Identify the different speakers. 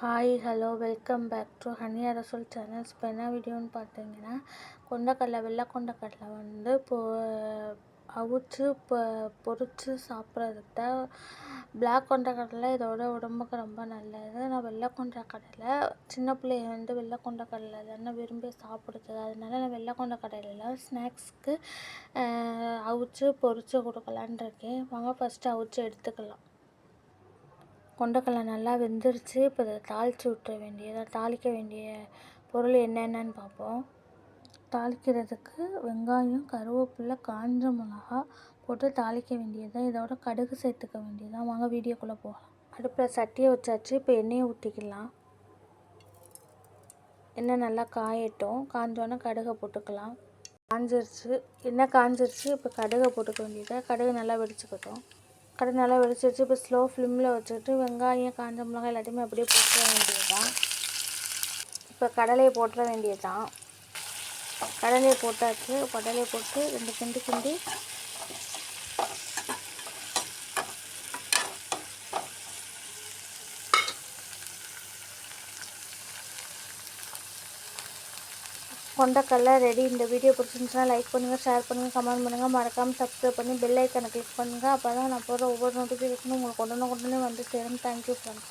Speaker 1: Hi hello welcome back to honey அரசோல் channels இப்போ என்ன வீடியோன்னு பார்த்தீங்கன்னா கொண்டக்கடலை வெள்ளை கொண்டக்கடலை வந்து இப்போ அவிச்சு இப்போ பொறிச்சு சாப்பிட்றதுக்கு தான் பிளாக் கொண்டக்கடலை இதோட உடம்புக்கு ரொம்ப நல்லது. நான் வெள்ளை கொண்டக்கடலை சின்ன பிள்ளைய வந்து வெள்ளை கொண்டக்கடலை தானே விரும்பி சாப்பிடுது அதனால நான் வெள்ளை கொண்டக்கடலாம் ஸ்நாக்ஸ்க்கு அவிச்சு பொரித்து கொடுக்கலான்னு இருக்கேன். வாங்க ஃபஸ்ட்டு அவிச்சு எடுத்துக்கலாம். கொண்டக்கடலை நல்லா வெந்துருச்சு. இப்போ இதை தாளித்து விட்டுற வேண்டியதாக தாளிக்க வேண்டிய பொருள் என்னென்னன்னு பார்ப்போம் தாளிக்கிறதுக்கு வெங்காயம் கருவேப்பிலை காஞ்ச மிளகா போட்டு தாளிக்க வேண்டியது இதோட கடுகு சேர்த்துக்க வேண்டியதான் வாங்க வீடியோக்குள்ளே போகலாம். அடுப்பில் சட்டியை வச்சாச்சு. இப்போ எண்ணெயை ஊற்றிக்கலாம் எண்ணெய் நல்லா காயட்டும். காஞ்சோன்னே கடுகை போட்டுக்கலாம். காஞ்சிருச்சு. எண்ணெய் காஞ்சிருச்சு. இப்போ கடுகை போட்டுக்க வேண்டியதாக கடுகு நல்லா வெடிச்சுக்கட்டும். கடை நல்லா வெடிச்சிருச்சு. இப்போ ஸ்லோ ஃப்ளேமில் வச்சுட்டு வெங்காயம் காஞ்ச மிளகாய் எல்லாத்தையுமே அப்படியே போட்டுற வேண்டியது தான் இப்போ கடலையை போட்டுற வேண்டியது தான் கடலையை போட்டாச்சு. கடலையை போட்டு ரெண்டு கிண்டு கிண்டி கொண்டக்கடலை ரெடி இந்த வீடியோ பிடிச்சிருந்துச்சுன்னா லைக் பண்ணுங்கள் ஷேர் பண்ணுங்கள் கமெண்ட் பண்ணுங்கள் மறக்காமல் சப்ஸ்கிரைப் பண்ணி பெல் ஐக்கனை கிளிக் பண்ணுங்கள் அப்போ தான் நான் போகிற ஒவ்வொரு நோட்டிஃபிகேஷனும் உங்களுக்கு உடனே உடனே வந்து சேரும். Thank you friends